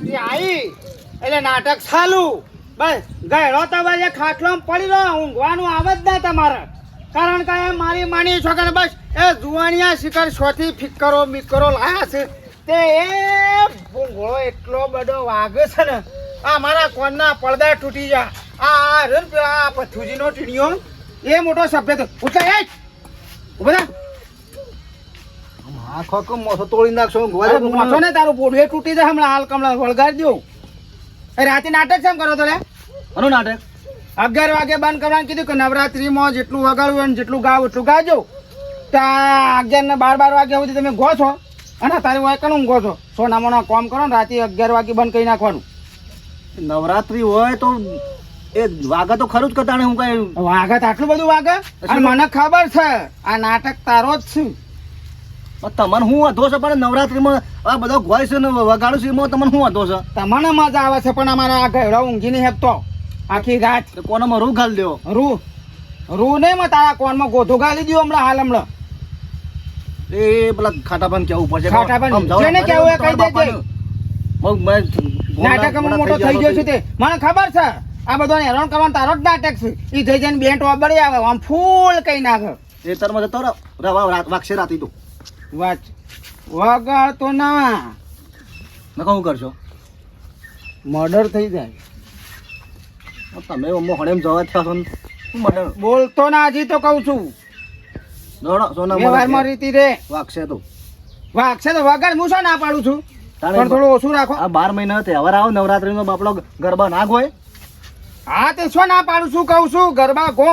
નવરાત્રી આવી એટલે નાટક ચાલુ. બસ ગયેલો તો બસ ખાટલો પડી રહ્યો, ઊંઘવાનું આવે જ ના તમારે. કારણ કે મારી માની છોકરા બસ, એ જુવાણિયા શિખર છોથી ફિકરો મિકરો લાયા છે. તે એ ભૂંગળો એટલો બધો વાગે છે ને, આ મારા કોનના પડદા તૂટી ગયા. આ આ પેલા આ પથ્થુજીનો ટીણીયો. એ મોટો સફેદ ઉઠે એ થા. આખો આખો મોસો તોડી નાખશો મોટો ને તારું પોઢું તૂટી જાય હમણાં હાલ કમળા વળગાડી દઉં. એ રાતે નાટક કેમ કરો તો લે નાટક? અગિયાર વાગે બંધ કરવાનું કીધું કે નવરાત્રીમાં જેટલું વગાડવું હોય જેટલું ગાવ એટલું ગાજો. ત્યાં અગિયાર ને બાર બાર વાગ્યા સુધી તમે ગો છો. અને તારી વાય કનું ગો છો. સોનામાં મોના કોમ કરો ને રાતે અગિયાર વાગે બંધ કરી નાખવાનું. નવરાત્રી હોય તો એ વાગે તો ખરું જ કરતા હું કઈ વાગત આટલું બધું વાગે? અને મને ખબર છે આ નાટક તારો જ છે. તમને હું વાંધો છે? પણ નવરાત્રીમાં આ બધો ગોય છે ને વગાડું છે એમાં તમને શું વાંધો છે? તમને મજા આવે છે પણ અમારે આ ગયડા ઊંઘી નહીં હેપતો આખી રાત. કોનામાં રૂ ઘાલ દેવો? રૂ. રૂ નહીં માં તારા કોનમાં ગોધો ગાલી દો હમણાં હાલ હમણાં. એ પેલા ખાટાપન કેવું પડશે. ખાટાપન. જેને કેવું એ કહી દેજે. નાટકમાં મોટો થઈ ગયો છે તે. મને ખબર છે આ બધો હેરાન કરવાનો તારો જ નાટક છે. એ થઈ જઈને બેન્ટ વાબડી આવે આમ ફૂલ કઈ નાખે. એ તરમાં જતો રહો. રવા રાત વાગશે રાતી તો. વાચ વગાડ તો ના. મેં કહું કરશો? મર્ડર થઈ જાય. તમે અમ્મો એમ જવા થયા છો મર્ડર બોલતો ના હજી તો કહું છું. દોડો સોના વ્યવહારમાં રીતિ રે વાગશે તો. વાગશે તો વગર હું શું ના પાડું છું? પણ થોડું ઓછું રાખો. આ બાર મહિના તહેવાર આવો નવરાત્રીનો બાપડો ગરબા ના ગોય હા તે શું ના પાડું છું કઉ છું ગરબા ગો.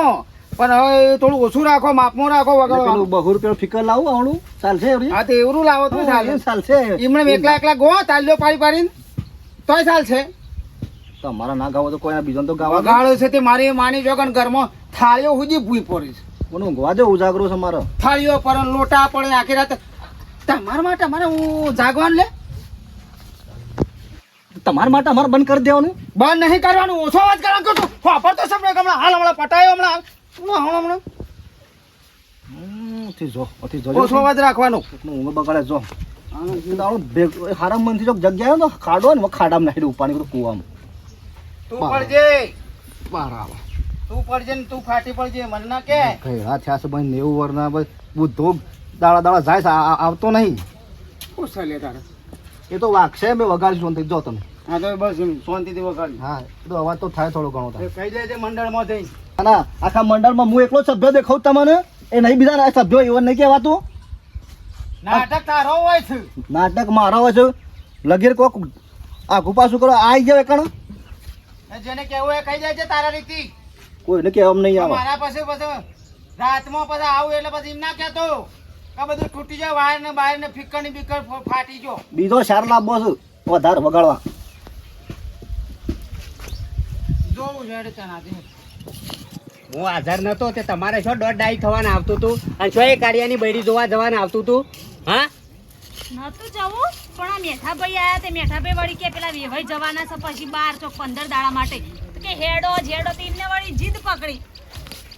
પણ હવે થોડું ઓછું રાખો માપમાં રાખો વગર બહુ રૂપિયા ફિકર લાવું આવડું ચાલશે હા તો એવું લાવો તો ચાલે. ચાલશે. એમણે એકલા એકલા ગો ચાલ્યો પાડી પાડીને. તોય ચાલશે. તમારા ના ગાવો તો કોઈ બીજો તો ગાવા ગાળો છે તે મારી માની જો જોગન ઘરમાં થાળીઓ હુજી ભૂઈ પડી છે. મને ઊંઘવા દે ઉજાગરો છે મારો? થાળીઓ પર લોટા પડે આખી રાત. તમારા માટે મારે હું જાગવાનું લે? તમારા માટે અમારે બંધ કરી દેવાનું? બંધ નહીં કરવાનું. ઓછો અવાજ કરવાનું. કહું છું વાપર તો સપને હમણાં. હાલ હમણાં પટાયો હમણાં. હમણાં? હમણાં હમણાં જો અથી જો. ઓછો અવાજ રાખવાનો? ઊંઘ બગાડે જો. દાડો ભેગ- હારા મનથી જો જગ્યા આવે ને તો ખાડો ને ખાડામાં નાખી પાણી બધું કૂવામાં. તું. પડજે. બરાબર. તું પડજે ને તું ફાટી પડજે મને ના કે. ઘેરા થયા છે ભાઈ નેવું વર્ષના ભાઈ બુદ્ધો દાડા દાડા જાય છે આવતો નહીં. ખુશ લે તારે? એ તો વાગશે મેં વગાડી શાંતિ જો તમે. હા તો બસ શાંતિથી વગાડી હા તો અવાજ તો થાય થોડો ઘણો થાય કહી દેજે મંડળમાં જઈને. ના આખા મંડળમાં હું એકલો સભ્ય દેખાઉં તમને? એ નહીં બીજા સભ્યો એવા નહીં કહેવાતું? નાટક તારો હોય છે. નાટક મારો હોય છે. લગીર કોક આખું પાછું કરો આવી જાય કણ જેને કેવું એ કહી દેજે તારા રીતિ. કોઈને કહેવામાં નહીં આવે. મારા પાસે પછી રાતમાં પછી આવું એટલે પછી એમ ના કહેતો. કે બધું તૂટી જાય વાયર ને બાયર ને ફિક્કરની બીકર ફાટી જો બીજો સાર લાભો છે. વધારે વગાડવા. જોવું છે તેનાથી હું હાજર નતો તે તમારે શું દોઢ ડાઈ થવાનું આવતું હતું અને શું એ કાર્યાની બૈરી જોવા જવાને આવતું હતું હા? નતું જવું પણ આ મેઠાભાઈ આયા તે મેઠાભાઈ વળી કે પેલા વેવાઈ જવાના છે પછી બાર ચોક પંદર દાડા માટે. કે હેડો જેડો તો એમને વળી જીદ પકડી.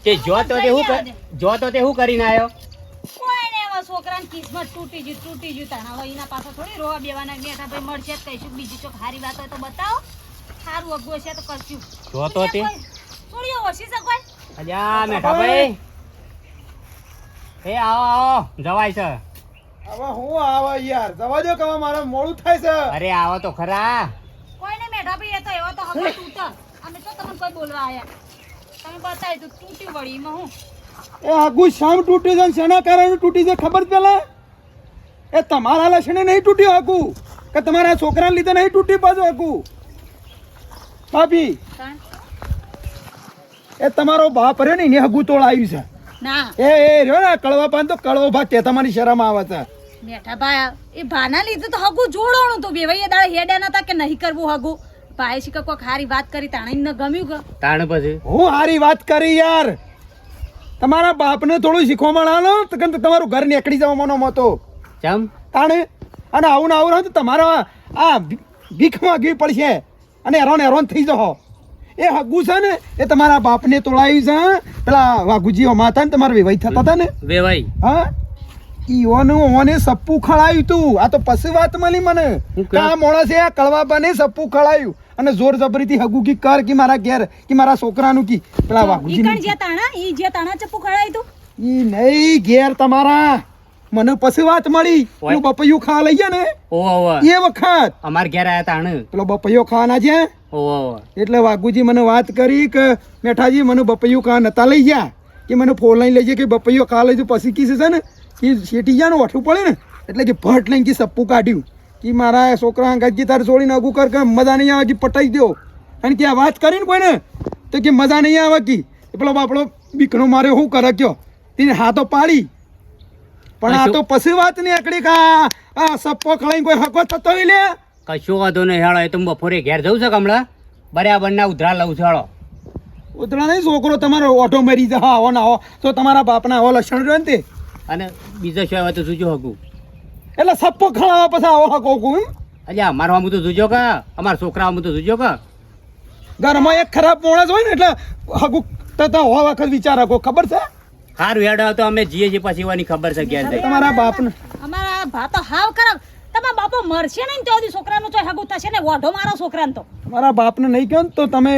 કે જો તો તે હું જો તો તે હું કરીને આવ્યો કોઈ ને એવા છોકરાની કિસ્મત તૂટી ગયું તૂટી ગયું. તાણા હવે એના પાછા થોડી રોવા બેવાના. મેઠાભાઈ મળશે જ કહીશું બીજી ચોક હારી વાત હોય તો બતાવો. સારું અગવો છે તો કરશું. જો તો તે થોડીઓ ઓછી છે અલ્યા મેઠાભાઈ એ આવો આવો જવાય છે. હવે હું આવે યાર? જવા દો કે હવે મારે મોડું થાય છે. અરે આવો તો ખરા. કોઈ ને મેઠાભાઈ એ તો એવો તો હવે તૂટ. અમે તો તમને કોઈ બોલવા આયા. તમે બતાવી તો તૂટી વળી હું. એ આગુ શામ તૂટી છે શેના કારણે તૂટી છે ખબર પેલા? એ તમારા લક્ષણે નહીં તૂટ્યું આગુ. કે તમારા છોકરાને લીધે નહીં તૂટી પાછું આગુ. ભાભી. એ તમારો બાપ રહ્યો ને એને હગુ તોળ આવ્યું છે. ના. એ એ રહ્યો ને કળવા પાન તો કળવો ભાગ તે તમારી શરમ આવે છે. બેઠા ભાઈ એ ભાના લીધે તો હગું જોડવાનું તો બેવાઈ દાડા હેડ્યા નતા કે નહીં કરવું હગું. ભાઈ શીખ કોક હારી વાત કરી તાણે ન ગમ્યું કે? તાણે પછી? હું હારી વાત કરી યાર. તમારા બાપને થોડું શીખવા મળાનો તો તમારું ઘર નીકળી જવા મનો મતો ચમ? તાણે? અને આવું ને આવું રહે તો તમારા આ ભી- ભીખ માંગવી પડશે. અને હેરાન હેરાન થઈ જહો એ હગુ છે ને એ તમારા બાપને તોડાયું છે પેલા વાઘુજી માતા ને તમારા વેવાઈ થતા હતા ને? વેવાઈ. હા? ઈઓનું ઓને સપ્પુ ખળાયું તું. આ તો પછી વાત મળી મને. કે આ માણસે આ કળવાબાને સપ્પુ ખળાયું. અને જોર જબરીથી હગુકી કર કે મારા ઘેર કે મારા છોકરાનું કી. પેલા ઈ વાઘુજી કણ જે તાણા? ઈ જે તાણા ચપ્પુ ખડાય તું? ઈ નહીં ઘેર તમારા. મને પછી વાત મળી. પેલું બપૈયું ખા લઈ ગયા ને? એ વખત. અમાર ઘેર આયા તાણ પેલો બપૈયો ખાવાના છે એટલે વાઘુજી મને વાત કરી કે મેઠાજી મને બપૈયું ખા નતા લઈ ગયા. કે મને ફોન લઈ લઈ કે બપૈયો ખા લેજો પછી કીધું છે ને કે શેઠી ગયા ને ઓઠું પડે ને એટલે કે ભટ લઈને કે સપ્પું કાઢ્યું. કે મારા છોકરા ગજી તારે છોડીને અગું કર કે મજા નહીં આવે કે પટાઈ દો અને કે આ વાત કરીને કોઈને? તો કે મજા નહીં આવે કે. પેલો બાપડો બીકણો માર્યો શું કરે કયો તેને હાથો પાડી. પણ આ તો પછી વાત નહીં આકડી કા આ સપ્પો ખળાઈ કોઈ હકો થતો લે. કશો વાંધો નહીં હેળો એ તો બપોરે ઘેર જઉં છે હમણાં? બરાબર ના ઉધરા લઉં છું હેળો ઉધરા નહીં છોકરો તમારો ઓટો મરી જા આવો ના આવો. તો તમારા બાપના આવો લક્ષણ રહ્યો ને તે. અને બીજો શું આવે તો જોજો હકું એટલે સપ્પો ખળાવા પછી આવો હકો કું અલ્યા અમારો આમ તો જોજો કા? અમારા છોકરા આમ તો જોજો કા? ઘરમાં એક ખરાબ મોણસ હોય ને એટલે હકું તો હોવા વખત વિચાર હકો ખબર છે? સારું હેડો તો અમે જીએ છીએ પછી એવાની ખબર છે ક્યાં જાય. તમારા બાપને. અમારા ભા તો હાવ ખરાબ. તમારા બાપો મરશે ને તો છોકરાનું ચોય હગું થશે ને વાઢો મારા છોકરાને તો. તમારા બાપને નહીં કહો તો તમે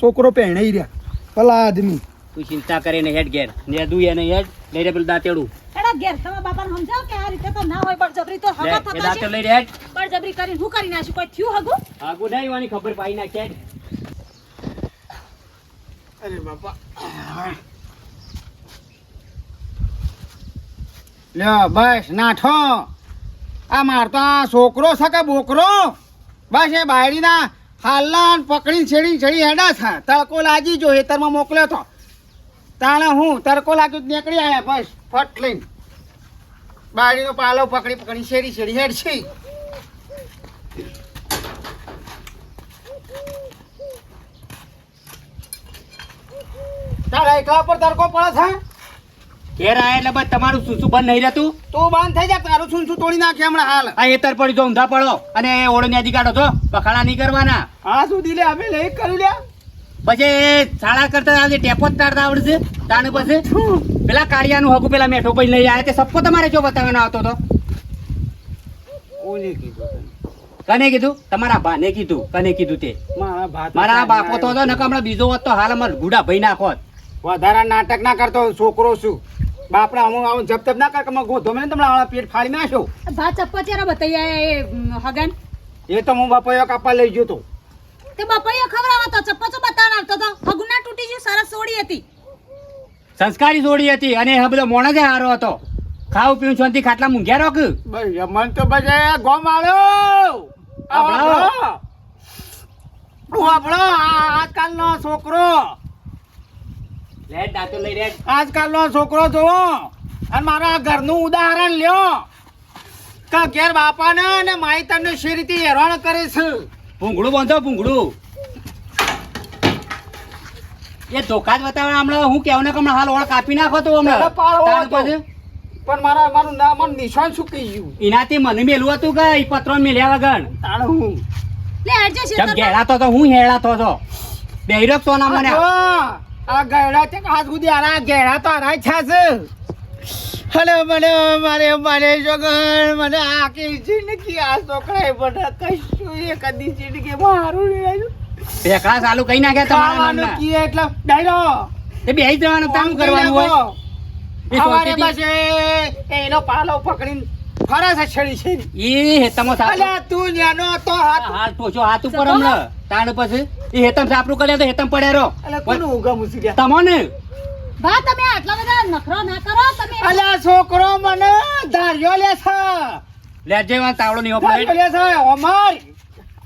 છોકરો પહેણાઈ રહ્યા. ભલા આદમી. તું ચિંતા કરીને હેડ ઘેર. ને દુ એને હેડ લઈ રે પેલું દાંતેડું. ઘેર તમારા બાપાને સમજાવ કે આ રીતે તો ના હોય બળજબરી તો હગા થતા દાંતેડું છે. લઈ રે હેડ. બળજબરી કરીને શું કરી નાખ્યું કોઈ થયું હગું? આગું નહીં એવાની ખબર પાઈ નાખે હેડ. અરે બાપા. લ્યો બસ નાઠો આ મારતો છોકરો છે કે બોકરો? બસ એ બાયડીના હાલના પકડી છેડી છેડી હેડા છે. તડકો લાગી જો હેતરમાં મોકલ્યો તો. તાણે હું તડકો લાગ્યો નીકળી આવ્યા બસ, ફટ લઈને. બાયડીનો પાલો પકડી પકડી છેડી છેડી હેડ છે તારા એકલા પર તડકો પડે છે? ઘેર આયા એટલે બસ તમારું શું શું બંધ નહીં રહેતું? તો બંધ થઈ જાય તારું શું શું તોડી નાખે હમણાં હાલ. આ એતર પડી જો ઊંધા પડો અને ઓળો ન્યાથી કાઢો તો પખાડા નહીં કરવાના. આ સુધી લે અમે લઈ કરી લે પછી શાળા કરતા આજે ટેપો જ તારતા આવડશે તાણે પછી? પેલા કાળિયાનું હગું પેલા મેઠો પછી લઈ આવ્યા તે સપો તમારે જો બતાવવાનો આવતો તો. કોને કીધું કને કીધું? તમારા ભાને કીધું કને કીધું તે? મારા બાપો તો હતો ને હમણાં બીજો હોત તો હાલ અમાર ગુડા ભાઈ નાખોત. વધારા નાટક ના કરતો છોકરો છું. બાપડા હું આવું જપ તપ ના કર કે મને ગોધો મને તમને આ પેટ ફાડી નાખ્યો ભા ચપ્પા ચેરા બતાયા આયા એ હગન? એ તો હું બાપા કાપા લઈ ગયો તો. તે બપાઈએ ખવડાવો તો ચપ્પા તો બતાવવાનો આવતો તો. હગુના તૂટી ગયું સરસ સોડી હતી. સંસ્કારી જોડી હતી અને એ બધો મોણસ જ હારો હતો. ખાવ પીવું છોંતી ખાટલા મૂંઘ્યા રોક? બસ મન તો બસ એ ગોમ આવ્યો આપણો. આપણો. આજકાલનો છોકરો. લે દાંતો લઈ રે આજકાલનો છોકરો જોવો. અને મારા ઘરનું ઉદાહરણ લ્યો. કે ઘેર બાપાને અને માઈતરને શી રીતે હેરાન કરે છે? ભૂંગળું બાંધો ભૂંગળું. એ ધોકા જ બતાવે હમણાં હું કેવું ને કે હમણાં હાલ ઓળ કાપી નાખો તો હમણાં. પણ મારા મારું નામ મારું નિશાન સુકાઈ ગયું? એનાથી મને મેલું હતું કે પત્રો મેલ્યા વગર. તાણ હું? લે ઘેરાતો તો હું હેરાતો હતો બેહીરો સોના મને? આ ગયડા છે આજ સુધી આરા ગેડા તો આરા છે અને મને મારે મારે છોકર મને આખી જિંદગી આ છોકરાએ મને કશું એ કદી જિંદગી મારું નહીં આવ્યું. ચાલુ કઈ નાખ્યા તમારા મન કી એટલે ડાયરો એ બેહી જવાનું કામ કરવાનું હોય? એ એનો પાલો પકડીને ફરે છે છેડી છેડી હેતમો સાપરું તું ન્યાનો હાથ હાથ ટોચો હાથ ઉપર હમણાં. તાણ પછી. એ હેતમ સાપરું કર્યા તો હેતમ પડ્યા કોનું ઉગમ ઉસી ગયા? તમોને? ભા તમે આટલા બધા નખરો ના કરો તમે અલ્યા છોકરો મને ધાર્યો લે છે. લેજે જેવા તાવડો નહીં પડે લે છે અમાર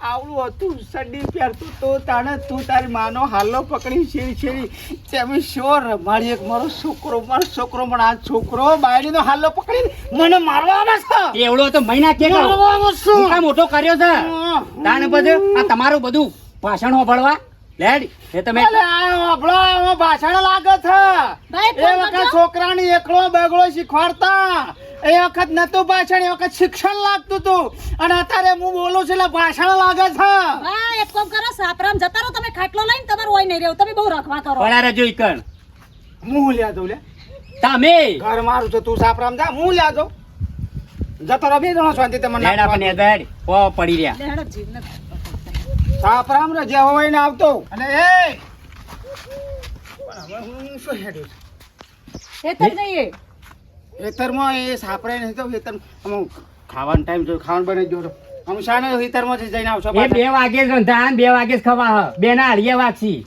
આવડું હતું સડી પહેરતું તો તાણે તું તારી માનો હાલો પકડી છેડી છેડી તેમ શો મારી એક મારો છોકરો મારો છોકરો પણ આ છોકરો બાયડીનો હાલો પકડી મને મારવા આવે છે. એવડો તો મહિના કે મોટા કર્યો છે. તાને બધું આ તમારું બધું ભાષણ હોભળવા. લેડ એ તમે ભાષણ લાગે છે. ભાઈ, એ વખત છોકરાને એકલો બેગડો શીખવાડતા. એ વખત નતું ભાષણ એ વખત શિક્ષણ લાગતું હતું અને અત્યારે હું બોલું છું એટલે ભાષણ લાગે છે. હા એક કામ કરો સાપરામ જતા રહો તમે ખાટલો લઈને તમારું હોય નહીં રહ્યો. તમે બહુ રખવા કરો. પડા જોઈ ઈકણ હું લ્યા દઉં લે? તમે? ઘર મારું છે તું સાપરામ જા હું લ્યા દઉં. જતો રહો બે જણો શાંતિ તમને લેડ આપણને હેડ પો પડી રહ્યા. લે જીવ ન સાપરામ રે જે હોય ને આવતો. અને એ! પણ હવે હું શું હેડું એ ખેતર જઈએ. ખેતરમાં એ સાપડે નહીં તો ખેતર આમ ખાવાનો ટાઈમ જો ખાવાનું બને જો આમ શાને ખેતરમાં જ જઈને આવશો એ બે વાગે જ રંધા બે વાગે જ ખવા હ. બે ના હળિયા વાગશી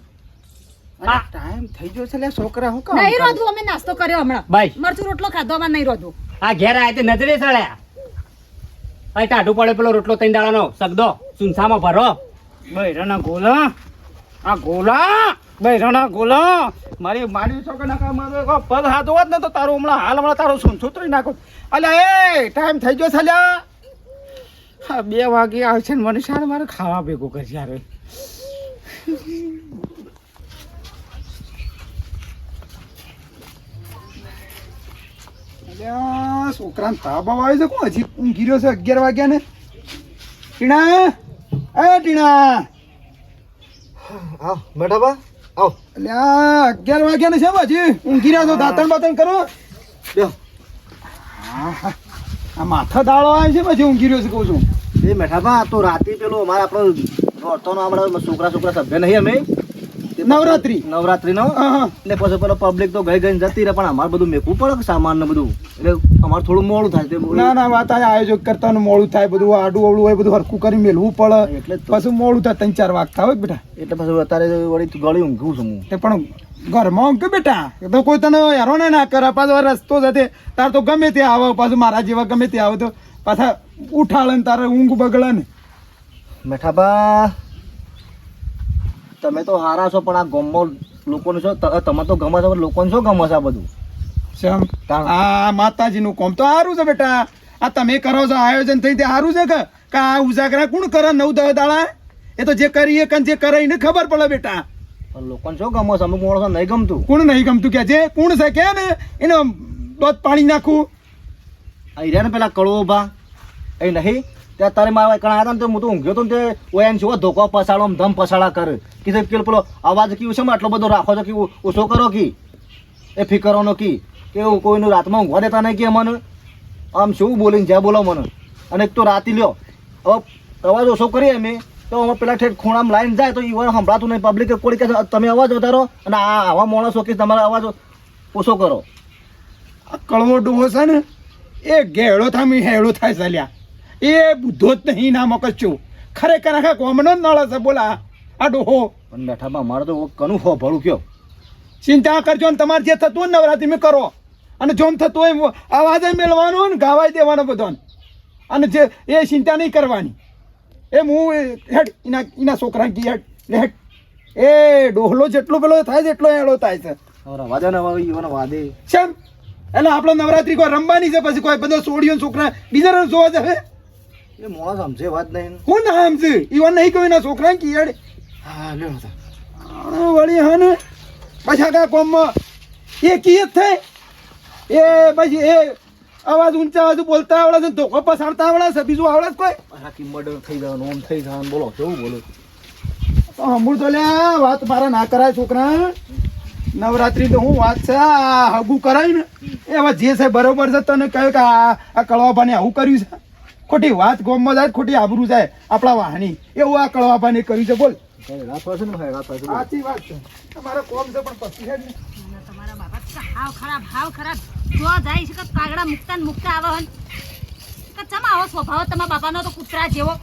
ટાઈમ થઈ ગયો છે લે છોકરા હું કામ નહીં રોધું અમે નાસ્તો કર્યો હમણાં. ભાઈ. મરચું રોટલો ખાધો અમે નહીં રોધું આ ઘેર આયા તે નજરે સળ્યા. અહીં ટાઢું પડે પેલો રોટલો ત્રણ દાડાનો. સગદો સુનસામાં ભરો. બૈરાના ગોલા. આ ગોલા? બૈરાના ગોલા? મારી મારી છોકરા નાખા મારો એક પગ હાથ હોત ને તો તારું હમણાં હાલ હમણાં તારું શું છૂતરી નાખું? અલ્યા, એ ટાઈમ થઈ ગયો છે હા, બે વાગે આવશે ને મને સારું મારે ખાવા ભેગું કરશે યાર. છોકરાને તાવ બાવ આવે છે, કોણ હજી ઊંઘી રહ્યો છે અગિયાર વાગ્યા ને? ટીણા, એ ટીણા. હા બેઠા બા આવ. અલ્યા અગિયાર વાગ્યા ને છે હજી ઊંઘી રહ્યા છો દાંતણ બાતણ કરો. આહા. આ માથા દાળો આવે છે પછી ઊંઘી રહ્યો છે કહું છું. એ મેઠાબા તો રાતે પેલો અમારે આપણો દોડતો આપણા છોકરા છોકરા સભ્ય નહીં અમે. નવરાત્રી. નવરાત્રી. નો? એટલે પછી પેલો પબ્લિક તો ગઈ ગઈ જતી રહે પણ અમારે બધું મેકવું પડે સામાન ને બધું? એટલે અમારે થોડું મોડું થાય ના ના વાત આયોજક કરતા મોડું થાય બધું આડું અવડું હોય બધું હરખું કરી મેલવું પડે. એટલે પછી મોડું થાય ત્રણ ચાર વાગતા હોય બેટા. એટલે પછી અત્યારે વળી ગળી ઊંઘું છું હું. તે પણ ઘરમાં ઊંઘ બેટા? તો કોઈ તને હેરાન ના કરે. પાછો રસ્તો જતે તાર તો ગમે તે આવે પાછું મારા જેવા ગમે તે આવે તો પાછા ઉઠાડે ને તારે ઊંઘ બગડે ને. મેઠાબા તમે તો હારા છો પણ આ ગમો લોકોને છો તમે તો ગમે છે લોકોને શું ગમે છે આ બધું? તાણ. આ માતાજીનું કોમ તો સારું છે બેટા. આ તમે કરો છો આયોજન થઈ તે સારું છે કે? કે આ ઉજાગરા કોણ કરે? નવ દહ દાડા? એ તો જે કરીએ કે જે કરે એને ખબર પડે બેટા. પણ લોકોને શું ગમો છે? અમુક માણસો નહીં ગમતું. કોણ નહીં ગમતું કે જે? કોણ છે? કે ને? એને દોધ પાણી નાખું. આ રહ્યા ને પેલા કળવો ભા. એ નહીં? ત્યાં તારે મારા કણ હતા ને તો હું તો ઊંઘ્યો તો તે ઓયા છો ધોકો પસાડો ધમ પસાડા કરે. કીધું કે પેલો અવાજ કીધું છે આટલો બધો રાખો છો કે ઓછો કરો કી? એ ફિકરોનો કી? કેવું કોઈનું રાતમાં ઊંઘવા દેતા નહીં કે મને? આમ શું બોલીને જ્યાં બોલો મને? અને એક તો રાતી લ્યો. હવે અવાજ ઓછો કરીએ અમે, તો અમે પેલા ઠેઠ ખૂણામાં લાઈન જાય તો ઈવન સંભળાતું નહીં. પબ્લિક કોઈ કે તમે અવાજ વધારો અને આ આવા માણસો કે તમારો અવાજ ઓછો કરો. આ કળવો ડૂબો છે ને, એ ઘેડો થામી હેળો થાય ચાલ્યા એ બુદ્ધો જ નહીં ના કચ્યું ખરેખર આખા કોમનો જ નળ છે બોલા. આ ડોહો. પણ બેઠામાં મારે તો કનું ભરું ભળું કયો? ચિંતા કરજો ને તમારે જે થતું હોય ને નવરાત્રી મેં કરો. અને જોમ થતું હોય આવાજ મેળવાનો ને ગાવાય દેવાનો બધોને. અને જે એ ચિંતા નહીં કરવાની. એમ હું હેડ એના એના છોકરા ગી હેડ. હેડ. એ ડોહલો જેટલો પેલો થાય છે એટલો એળો થાય છે. હવે રવા દે ને હવે ઈવન વાદે. કેમ એટલે આપણે નવરાત્રી કોઈ રમવાની છે પછી કોઈ બધો સોડિયો છોકરા બીજા જોવા જશે? એ મોણસ સમજે વાત નહીં હું નામ એ ઈવન નહીં કોઈ ના છોકરા કી હેડ હા લે વળી હા ને પછી આગા કોમમાં? એ કી જ થાય. એ પછી એ અવાજ ઊંચા અવાજ બોલતા આવડે છે ધોકો પસાડતા આવડે છે બીજું આવડે કોઈ? આખી મર્ડર થઈ જવાનું ઓમ થઈ જવાનું બોલો કેવું બોલો? તો હમુર તો લે વાત મારા ના કરાય છોકરા. નવરાત્રી તો હું વાત છે આ હગું કરાય ને. એ હવે જે છે બરોબર છે તને કહ્યું કે આ આ કળવાભાને આવું કર્યું છે. ખોટી વાત ગોમમાં જાય ખોટી આબરૂ જાય આપણા વાહની. એવું આ કળવાભાને કર્યું છે બોલ. સાચી વાત છે. તમારો કોમ છે પણ પછી હેડ તમારા બાપા હાવ ખરાબ હાવ ખરાબ. જો જાય છે કે કાગડા મુકતા ને મુકતા આવે હન કે ચમ આવો સ્વભાવ? તમારા બાપાનો તો કૂતરા જેવો.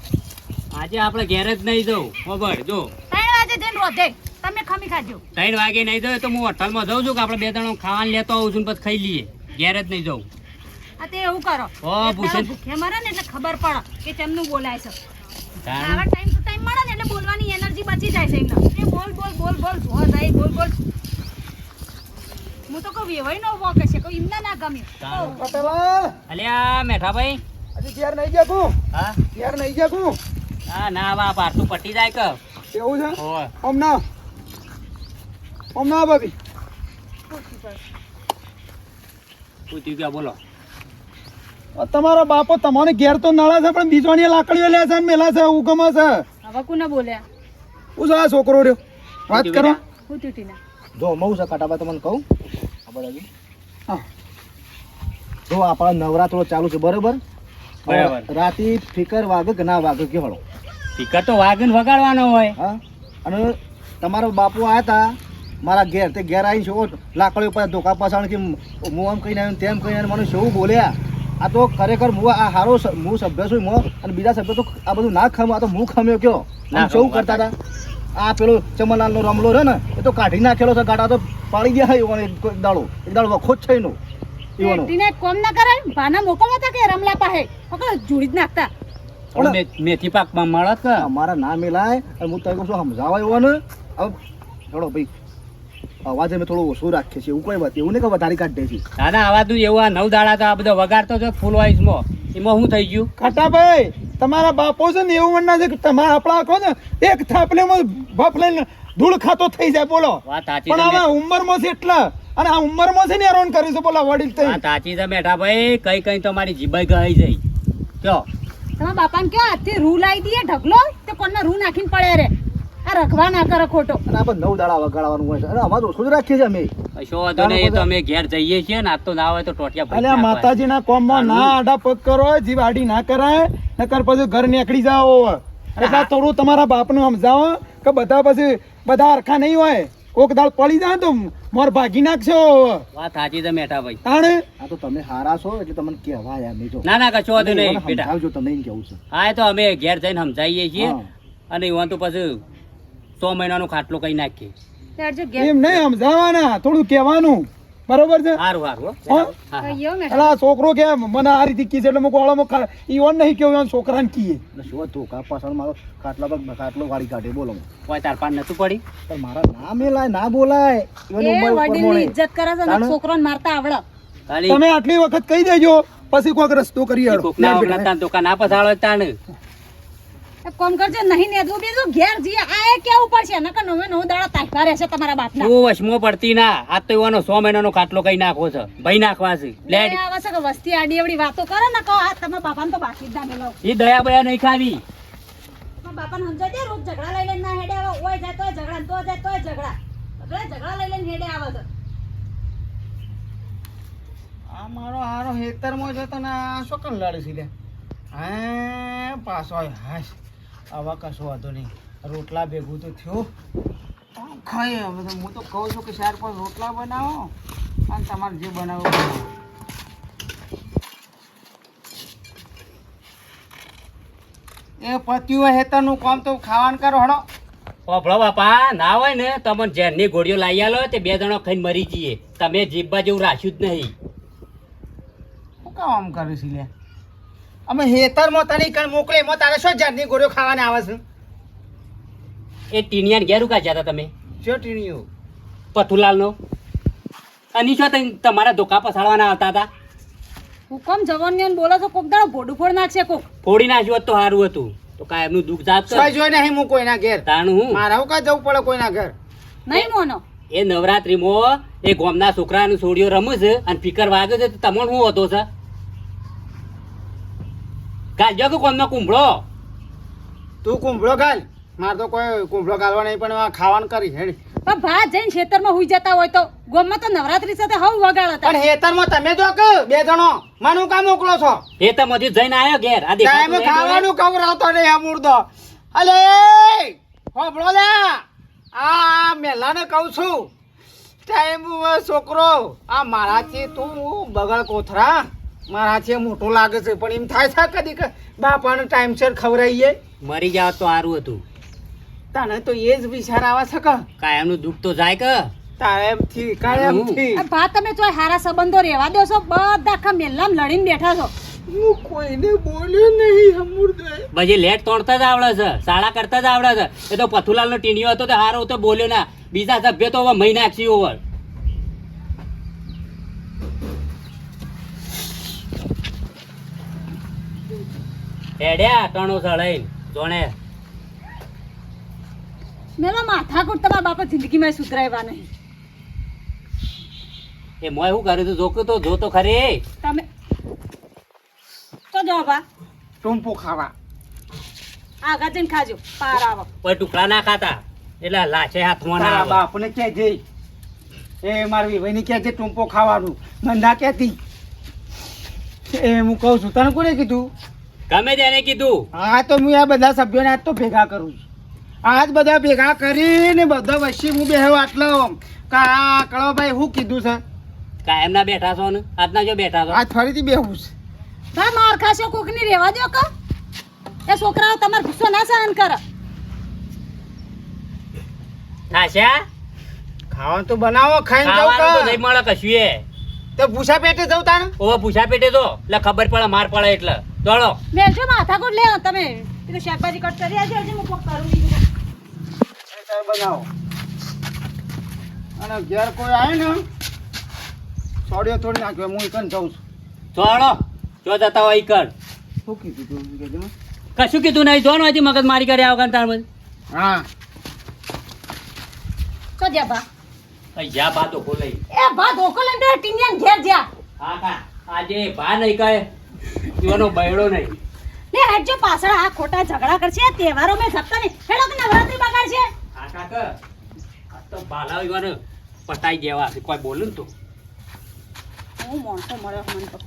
આજે આપણે ઘેર જ નહીં જવું. ખબર જો. ત્રણ વાગે જઈને રોધે તમે ખમી ખાજો. ત્રણ વાગે નહીં જવું તો હું હોટલમાં જાઉં છું કે આપણે બે ત્રણ ખાવાનું લેતો આવું છું ને પછી ખાઈ લઈએ. ઘેર જ નહીં જવું. આ તે એવું કરો. ઓ, ભૂષણ. ભૂખે મરે ને એટલે ખબર પડે કે તેમનું બોલાય છે. આવા ટાઈમ ટુ ટાઈમ મળે ને એટલે બોલવાની એનર્જી બચી જાય છે એમને. એ બોલ બોલ બોલ બોલ જો જાય બોલ બોલ. હું તો કહું વેવાઈ નો વોક છે કોઈ એમને ના ગમે. પટેલા અલ્યા મેઠાભાઈ. આજે ઘેર નહીં ગયા તું? હા? ઘેર નહીં ગયા તું? હા ના વા પારતું પટી જાય કે. એવું છે. ઓમ ના ઓમ ના ભાભી પૂછી ગયા બોલો. તમારો બાપો તમારે ઘેર તો નળા છે પણ બીજોની લાકડીઓ લે છે મેલા છે ઉગમ છે. હવે કોને બોલ્યા હું છે આ છોકરો રહ્યો. વાત કરો. હું તૂટીને જો મઉ છે કાટાબા તમને કહું. ખબર આવી હા. જો આપણા નવરાત્રો ચાલુ છે બરોબર? બરાબર. રાતે ફિકર વાગે કે ના વાગે કે હળો ટીકર તો વાગીને વગાડવાનો હોય. હા? અને તમારો બાપુ આવ્યા હતા મારા ઘેર તે ઘેર આવીને શું લાકડી ઉપર ધોકા પાછળ કે હું આમ કહીને આવ્યો તેમ કહીને મને શું બોલ્યા? આ તો ખરેખર હું આ હારો મુ હું સભ્ય છું મો અને બીજા સભ્ય તો આ બધું ના ખમ આ તો હું ખમ્યો કયો? ના શું કરતા હતા? આ પેલો ચમનલાલનો રમલો છે ને એ તો કાઢી નાખેલો છે ગાડા તો પાડી ગયા હોય એક એક દાડો એક દાડો વખો જ છે એનો એવાનો કોમ ના કરે? ભાના મોકલવા હતા કે રમલા પાસે? પકડ જોડી જ નાખતા. મે- મેથી પાકમાં મળે કે અમારા ના મેલાય અને હું તને કહું છું સમજાવાય એવો ને હવે ભાઈ અવાજ અમે થોડો ઓછો રાખીએ છીએ એવું કોઈ વાત એવું નહીં કે વધારે કાઢે છે દાદા આવા તું એવું આ નવ દાડા તો આ બધો વગાડતો છે ફૂલ વાઇસમાં એમાં શું થઈ ગયું? ખાટાભાઈ તમારા બાપો છે ને એવું મનના છે કે તમારા આપણા કહો ને એક થાપલેમાં બાપ લઈને ધૂળ ખાતો થઈ જાય બોલો. વાત સાચી પણ હવે ઉંમરમાં છે એટલા. અને આ ઉંમરમાં છે ને હેરાન કરી છે બોલા વડીલ થઈ વાત સાચી છે બેઠા ભાઈ કઈ કઈ તો મારી જીબાઈ ગઈ જઈ કયો તમારા બાપાને કયો હાથથી રૂ લાવી દઈએ ઢગલો? તે કોણના રૂ નાખીને પડે રે. આ રખવા ના કરે ખોટો. અને આપણે નવ દાડા વગાડવાનું હોય છે. અને અવાજ ઓછો જ રાખીએ છીએ અમે. કશો વાંધો નહીં એ તો અમે ઘેર જઈએ છીએ ને આજ તો ના હોય તો ટોટિયા એટલે માતાજીના કોમમાં ના આડા પગ કરો જીવ આડી ના કરાય નકર પછી ઘર નીકળી જાઓ. એટલે થોડું તમારા બાપને સમજાવો કે બધા પછી બધા હરખા નહીં હોય. કોક દાળ પડી જાય તો મોર ભાગી નાખશો. વાત સાચી છે મેઠા ભાઈ. તાણે? આ તો તમે હારા છો એટલે તમને કહેવાય અમે જો ના ના કશો વાંધો નહીં મને બેટા. સમજાવજો તમને એમ કેવું છે. હા એ તો અમે ઘેર જઈને સમજાવીએ છીએ. અને એમાં તો પછી સો મહિનાનો ખાટલો કઈ નાખીએ. એમ નહીં સમજાવાના થોડું કહેવાનું. બરોબર છે? સારું સારું હા? મેં છોકરો કે મને આ રીતે કી છે એટલે મૂકો વાળામાં ઈ ઓન નહીં કેવું એમ છોકરાને કીએ. શું ધોકા પાછળ મારો ખાટલા પર ખાટલો વાળી કાઢે બોલો કોઈ તાર પાન નતું પડી પણ મારા ના મેલાય ના બોલાય. એ વડીલની. ઇજ્જત કરે છે ને? છોકરોને મારતા આવડે. તમે આટલી વખત કહી દેજો પછી કોઈક રસ્તો કરી હેડો કોકના વગરના તાન દુકાન ના પસાડો તાણ? કોમ કરજો નહીં નેદવું બીજું ઘેર જઈએ આ એ કેવું પડશે? નકર નવે નવ દાડા તાક્યા રહેશે તમારા બાપના. તું વશમો પડતી ના. આ તો એવાનો સો મહિનાનો કાટલો કઈ નાખો છે? ભાઈ નાખવા છે. લેડ. આવે છે કે વસ્તી આડી એવડી વાતો કરે ને કહો આ તમે બાપાને તો બાકી જ દામેલો ઈ દયા બયા નહીં ખાવી. બાપાને સમજાય દે રોજ ઝઘડા લઈ લઈને ના હેડે આવે. ઓય જાય તોય ઝઘડા તો જાય તોય ઝઘડા. એટલે ઝઘડા લઈ લઈને હેડે આવે છે. આ મારો હારો હેતરમાં જતો ને આ શું કેમ લડે છે લે હા પાછો હાશ. આવા કશો વાંધો નહીં. રોટલા ભેગું તો થયું. ખાઈ હવે તો હું તો કહું છું કે ચાર પાંચ રોટલા બનાવો અને તમારે જે બનાવો. એ પત્યું હેતરનું કામ તો ખાવાનું કરો હડો ઓભળો બાપા ના હોય ને તમને ઝેરની ગોળીઓ લાવી આલો તે બે જણો ખાઈને મરી જઈએ. તમે જીભા જેવું રાખ્યું જ નહીં. શું કામ આમ કરે છે લે? અમે હેતરમાં તને કણ મોકલે એમાં તારે શું જાતની ગોળીઓ ખાવાને આવે છે? એ ટીનિયાને ઘેર ઉકા જતા તમે. શું ટીણીઓ પથુલાલનો. અને શું તમારા ધોકા પસાડવાના આવતા હતા? હુકમ જવાનિયાને બોલો છો કોક દાડો ભોડું ફોડ નાખશે કોક. ફોડી નાખ્યું હોત તો સારું હતું. તો કાંઈ એમનું દુઃખ જાત સોય જોઈ નહીં હું કોઈના ઘેર. તાણું હું? મારે હું કાંઈ જવું પડે કોઈના ઘર? નહીં મોનો. એ નવરાત્રીમાં એ ગોમના છોકરાનું સોડિયો રમું છે અને ફિકર વાગે છે તો તમને શું હતો છે? ગાજો કે કોમનો કુંભળો. તું કુંભળો ગાલ? મારે તો કોઈ કુંભળો ગાલવા નહીં પણ ખાવાનું કરી હેડ. પણ ભા જઈને ખેતરમાં હુઈ જતા હોય તો ગોમમાં તો નવરાત્રી સાથે હવ વગાડ હતા પણ હેતરમાં તમે તો કે બે જણો માનું કામ મોકલો છો? એ તો મજૂર જઈને આવ્યો ઘેર આ નહીં ખાવાનું ખવડાવતો નહીં આ મુર્દો. અલે હોબળો લે. આ મેલાને કહું છું ટાઈમ છોકરો. આ મારાથી તું બગડ કોથરા. મારાથી મોટો લાગે છે પણ એમ થાય છે કદી કે બાપાને ટાઈમસર ખવડાવીએ મરી જાવ તો સારું હતું. તને તો એ જ વિચાર આવા છે કે કાયમનું દુઃખ તો જાય કે? કાયમથી કાયમથી. ભા તમે તો હારા સંબંધો રહેવા દો છો બધા આખા મેલ્લામ લડીને બેઠા છો. હું કોઈને બોલ્યો નહીં પછી લેટ તોડતા જ આવડે છે શાળા કરતા જ આવડે છે. એ તો પથુલાલનો ટીણીયો હતો તો હારો તો બોલ્યો ના. બીજા સભ્ય તો હવે મહી નાખશે ઓવર. હેડ્યા ટણો સળાઈને જોણે. મેલો માથાકૂટ તમારા બાપા જિંદગીમાં સુધરાવ્યા નહીં. એ મોય શું કર્યું તું? જોતું તો જોતો ખરી. તમે તો જો બા ટૂંપું ખાવા. આગળ જઈને ખાજો. પાર આવો. કોઈ ટુકડા ના ખાતા. એટલે લાશે હાથમાં ના આવે. બાપને જે એ મારી કે કહેજે ટૂંપો ખાવાનું. મને ના કહેતી. એ હું કહું છું તને કોને કીધું? ગમે તેને કીધું. હા તો હું આ બધા સભ્યોને આજ તો ભેગા કરું છું. આજ બધા ભેગા કરીને બધા વચ્ચે હું બેહો આટલો કે આ કળોભાઈ હું કીધું છે? કાયમના બેઠા છો ને? આજના જો બેઠા છો. આજ ફરીથી બેહું છે. ભાઈ માર ખાશો કોકની રહેવા દો કા? એ છોકરાઓ તમાર ગુસ્સો ના સહન કરે. થાશા? ખાવાનું તો બનાવો ખાઈને ખાવાનું તો નહીં મળે કશું એ. તો ભૂસા પેટે જવતા ને ઓવા પૂછા પેટે તો એટલે ખબર પડે માર પડે એટલે. દોડો. મેલજો માથાકૂટ લે તમે. પેલું શાકભાજી કટ કરી આજે હજી હું કોક કરું બીજું બનાવો. અને ઘેર કોઈ આવે ને સોડિયો તોડી નાખ્યો હું ઈકન જાઉં છું. દોડો. જો જતા હોય ઈકન. કર શું કીધું તું કશું કીધું નહીં જો ને મગજ મારી કરી આવો તાર મને હા. તો જ્યા ભા. અહીં જા બા તો ખોલાઈ. એ ભા ધોકો લઈને તારા ટીંગિયાને ઘેર જ્યા હા હા. આજે ભા નહીં કહે એવાનો બૈડો નહીં. લે હેડજો પાછળ આ ખોટા ઝઘડા કરશે તહેવારો મેં જપતા નહીં. હેડો કે નવરાત્રી બગાડશે હા કાકા. આ તો બાલા એવાનો પટાઈ દેવા છે. કોઈ બોલું તો? હું મોણસો મળ્યો મને તો.